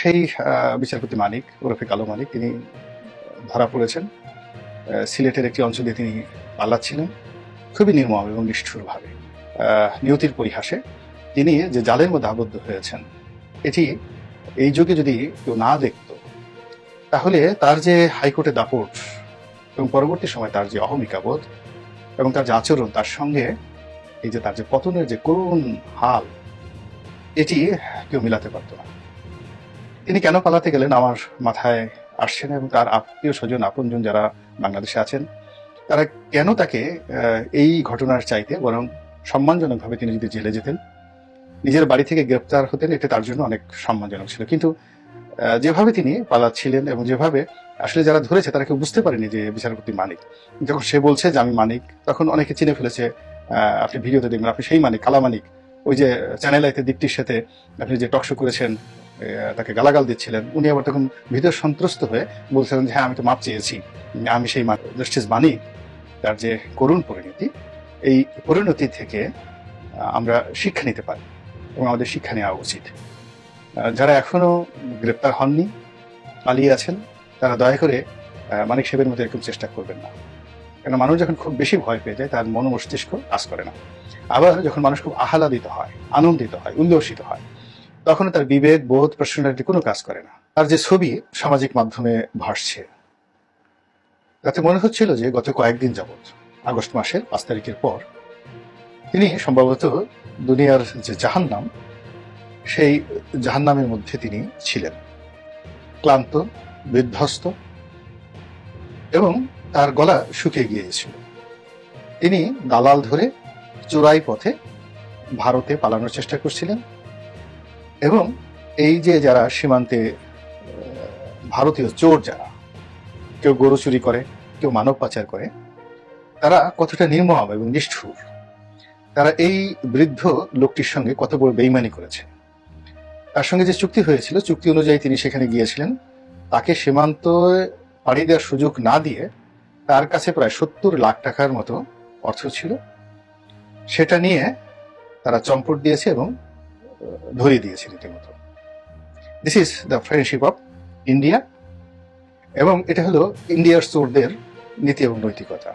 সেই বিচারপতি মানিক, ওরফে কালো মানিক, তিনি ধরা পড়েছেন। সিলেটের একটি অঞ্চলে তিনি পাল্লাচ্ছিলেন খুবই নির্মম এবং নিষ্ঠুরভাবে। নিয়তির পরিহাসে তিনি যে জালের মধ্যে আবদ্ধ হয়েছেন, এটি এই যুগে যদি কেউ না দেখত, তাহলে তার যে হাইকোর্টে দাপট এবং পরবর্তী সময় তার যে অহমিকা বোধ এবং তার যে আচরণ, তার সঙ্গে এই যে তার যে পতনের যে করুণ হাল, এটি কেউ মিলাতে পারতো না। তিনি কেন পালাতে গেলেন আমার মাথায় আসছে না, এবং তার আত্মীয় স্বজন, আপনজন যারা বাংলাদেশে আছেন, তারা কেন তাকে এই ঘটনার চাইতে বরং সম্মানজনকভাবে তিনি যদি জেলে যেতেন, নিজের বাড়ি থেকে গ্রেপ্তার হতেন এটা তার জন্য অনেক সম্মানজনক ছিল। কিন্তু যেভাবে তিনি পালাচ্ছিলেন এবং যেভাবে আসলে যারা ধরেছে, তারা কেউ বুঝতে পারেনি যে বিচারপতি মানিক। যখন সে বলছে যে, আমি মানিক তখন অনেকে চিনে ফেলেছে আপনি ভিডিওতে দেখবেন, আপনি সেই মানিক, কালা মানিক। ওই যে চ্যানেল আইতে দীপ্তির সাথে আপনি যে টকশো করেছেন তাকে গালাগাল দিচ্ছিলেন। উনি আবার তখন ভিতর সন্ত্রস্ত হয়ে বলছিলেন যে হ্যাঁ আমি তো মাপ চেয়েছি। আমি সেই জাস্টিস মানিক তার যে করুণ পরিণতি, এই পরিণতি থেকে আমরা শিক্ষা নিতে পারি এবং আমাদের শিক্ষা নেওয়া উচিত। যারা এখনও গ্রেপ্তার হননি, পালিয়ে আছেন, তারা দয়া করে মানিক সাহেবের মতো এরকম চেষ্টা করবেন না। কেন মানুষ যখন খুব বেশি ভয় পেয়ে যায়, তার মন মস্তিষ্ক কাজ করে না। আবার যখন মানুষ খুব আহ্লাদিত হয়, আনন্দিত হয়, উল্লসিত হয় তখন তার বিবেক বোধ পার্সোনালিটি কোনো কাজ করে না। তার যে ছবি সামাজিক মাধ্যমে ভাসছে, তাতে মনে হচ্ছিল যে গত কয়েকদিন যাবৎ, আগস্ট মাসের পাঁচ তারিখের পর, তিনি সম্ভবত দুনিয়ার যে জাহান্নাম, সেই জাহান্নামের মধ্যে তিনি ছিলেন। ক্লান্ত, বিধ্বস্ত এবং তার গলা শুকিয়ে গিয়েছিল। তিনি দালাল ধরে চোরাই পথে ভারতে পালানোর চেষ্টা করছিলেন। এবং এই যে যারা সীমান্তে ভারতীয় চোর যারা, কেউ গরু চুরি করে, কেউ মানব পাচার করে, তারা কতটা নির্মম এবং নিষ্ঠুর? তারা এই বৃদ্ধ লোকটির সঙ্গে কত বড় বেইমানি করেছে? তার সঙ্গে যে চুক্তি হয়েছিল, চুক্তি অনুযায়ী তিনি সেখানে গিয়েছিলেন। তাকে সীমান্ত পাড়ি দেওয়ার সুযোগ না দিয়ে তার কাছে প্রায় সত্তর লাখ টাকার মতো অর্থ ছিল। সেটা নিয়ে তারা চম্পট দিয়েছে এবং ধরিয়ে দিয়েছে রীতিমতো। This is the friendship of India এবং এটা হলো ইন্ডিয়ার চোরদের নীতি এবং নৈতিকতা।